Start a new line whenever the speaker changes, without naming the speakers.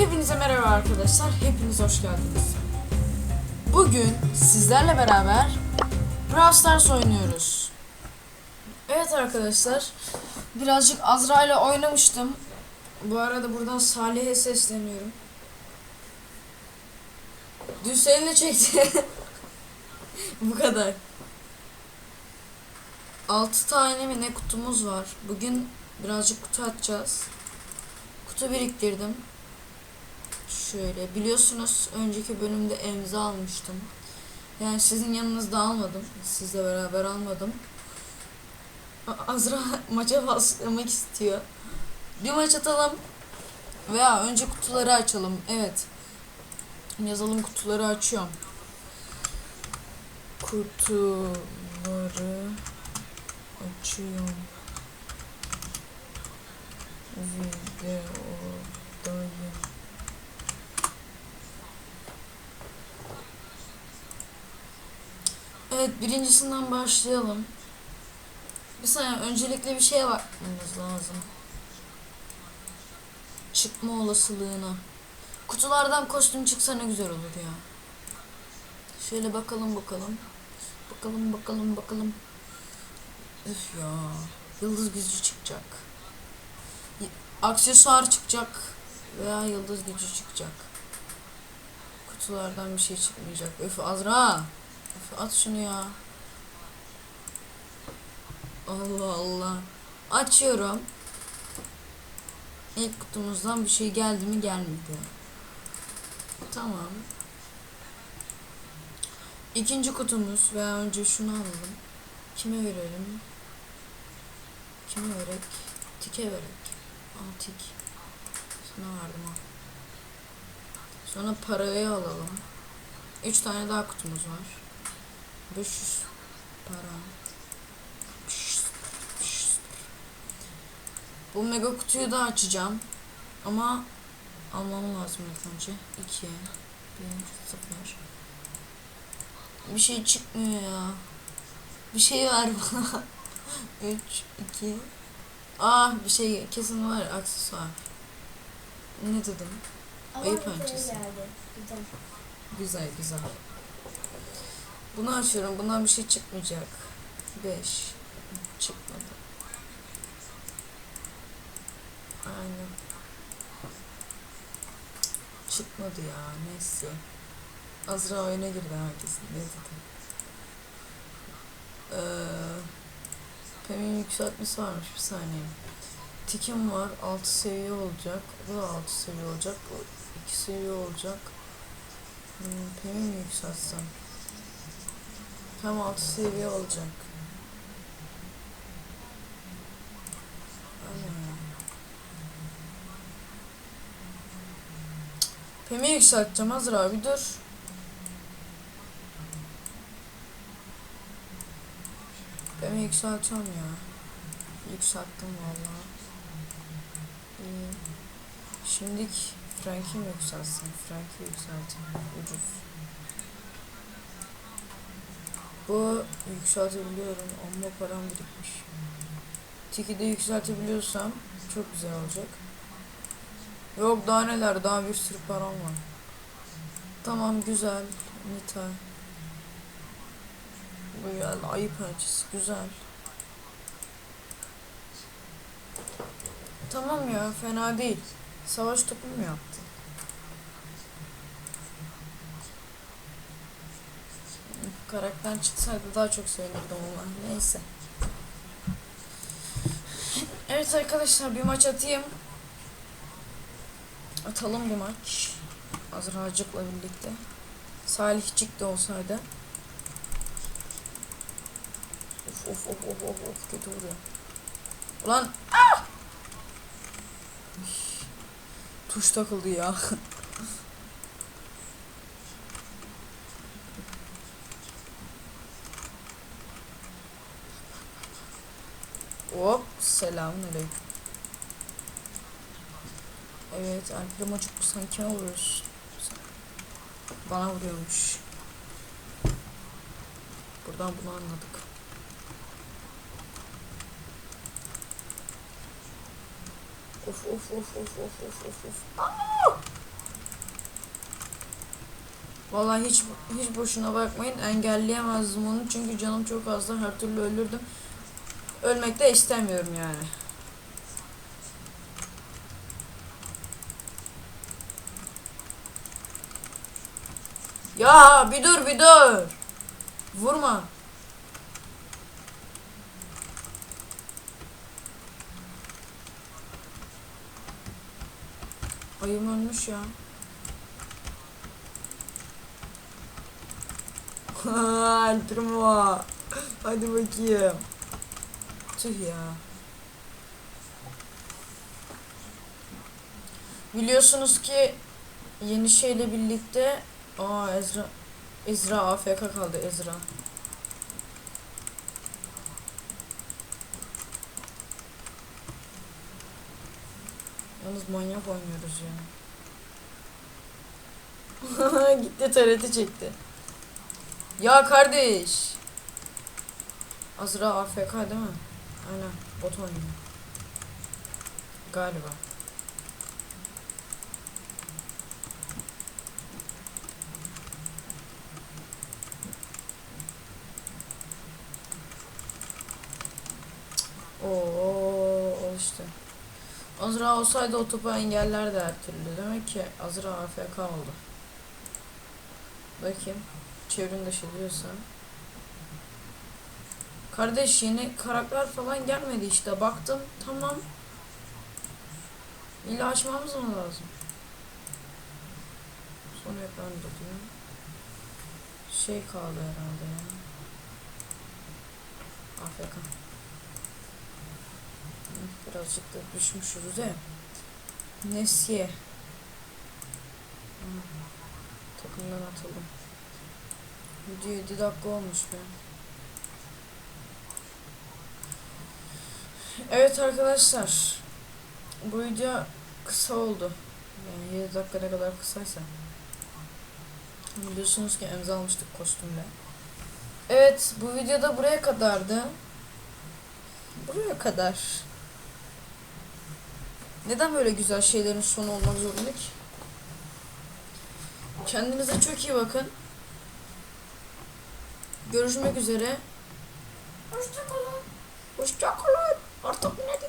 Hepinize merhaba arkadaşlar. Hepiniz hoş geldiniz. Bugün sizlerle beraber Brawl Stars oynuyoruz. Evet arkadaşlar. Birazcık Azra ile oynamıştım. Bu arada buradan Salih'e sesleniyorum. Dün seninle çekti. Bu kadar. 6 tane mi ne kutumuz var. Bugün birazcık kutu açacağız. Kutu biriktirdim. Şöyle biliyorsunuz önceki bölümde emza almıştım. Yani sizin yanınızda almadım. Sizle beraber almadım. Azra maça başlamak istiyor. Bir maç atalım. Veya önce kutuları açalım. Evet. Yazalım kutuları açıyorum. Kutuları açıyorum. Videodayım. Evet birincisinden başlayalım. Bir saniye öncelikle bir şeye bakmamız lazım. Çıkma olasılığına. Kutulardan kostüm çıksa ne güzel olur ya. Şöyle bakalım bakalım. Bakalım bakalım bakalım. Üf ya. Yıldız gücü çıkacak. Aksesuar çıkacak. Veya yıldız gücü çıkacak. Kutulardan bir şey çıkmayacak. Öf Azra. At şunu ya. Allah Allah. Açıyorum. İlk kutumuzdan bir şey geldi mi gelmedi. Tamam. İkinci kutumuz veya önce şunu alalım. Kime verelim? Kime verek? Tike verek. Al tik. Sana verdim al. Sonra parayı alalım. Üç tane daha kutumuz var. 500 para. Bu mega kutuyu da açacağım. Ama almam lazım ilk önce. 2 1 0 Bir şey çıkmıyor ya. Bir şey ver bana. 3 2 Ah bir şey kesin var aksesuar. Ne dedim? Ayı pençesi.
Güzel.
Güzel güzel. Bunu açıyorum. Bundan bir şey çıkmayacak. 5 çıkmadı. Aynen. Çıkmadı ya. Neyse. Azra oyuna girdi herkesin. Ne dedim? Ee, Pem'in yükseltmesi varmış. Bir saniye. Tikim var. 6 seviye olacak. Bu da 6 seviye olacak. Bu 2 seviye olacak. Hmm, Pem'i mi yükseltsem? Tam 6 seviye olacak. Aynen. Pem'i yükselteceğim Hazır abi dur. Pem'i yükseltiyorum ya. Yükselttim vallahi. İyi. Şimdilik Frank'i mi yükseltsin? Frank'i yükselteyim. Ucuz. Bu yükseltebiliyorum. Amma param birikmiş. Tiki de yükseltebiliyorsam çok güzel olacak. Yok daha neler daha bir sürü param var. Tamam güzel. Nita. Geldi ayı pençesi güzel. Tamam ya fena değil. Savaş topu mu yaptı? Karakter çıksaydı daha çok sevinirdim ama neyse. Evet arkadaşlar bir maç atayım. Atalım bir maç. Azracık'la birlikte. Salihcik de olsaydı. Of of of of of of kötü vuruyor. Ulan ah! Tuş takıldı ya. Hop selamünaleyküm. Evet Alp'le maçık bu sen kime vuruyorsun? Bana vuruyormuş. Buradan bunu anladık. Of of of of of of of of. Vallahi hiç hiç boşuna bakmayın. Engelleyemezdim onu çünkü canım çok azdı. Her türlü ölürdüm. Ölmek de istemiyorum yani. Ya bir dur bir dur. Vurma. Ayım ölmüş ya. Primo. Hadi bakayım. Tüh ya. Biliyorsunuz ki yeni şeyle birlikte Aa Ezra Ezra AFK kaldı Ezra. Yalnız manyak oynuyoruz ya. Gitti TRT çekti. Ya kardeş. Azra AFK değil mi? Aynen bot oynuyor. Galiba. Oo işte. Azra olsaydı o topu engellerdi her türlü. Demek ki Azra AFK oldu. Bakayım. Çevrim dışı diyorsa. Kardeş yeni karakter falan gelmedi işte. Baktım tamam. İlla açmamız mı lazım? Son ekranda diyor. Şey kaldı herhalde ya. AFK. Birazcık da düşmüşüz de. Nesye. Hı, Takımdan atıldım. Video 7 dakika olmuş be. Evet arkadaşlar. Bu video kısa oldu. Yani 7 dakika ne kadar kısaysa. Biliyorsunuz ki emza almıştık kostümle. Evet bu videoda buraya kadardı. Buraya kadar. Neden böyle güzel şeylerin sonu olmak zorunda ki? Kendinize çok iyi bakın. Görüşmek üzere. Hoşçakalın. Hoşçakalın. Orto.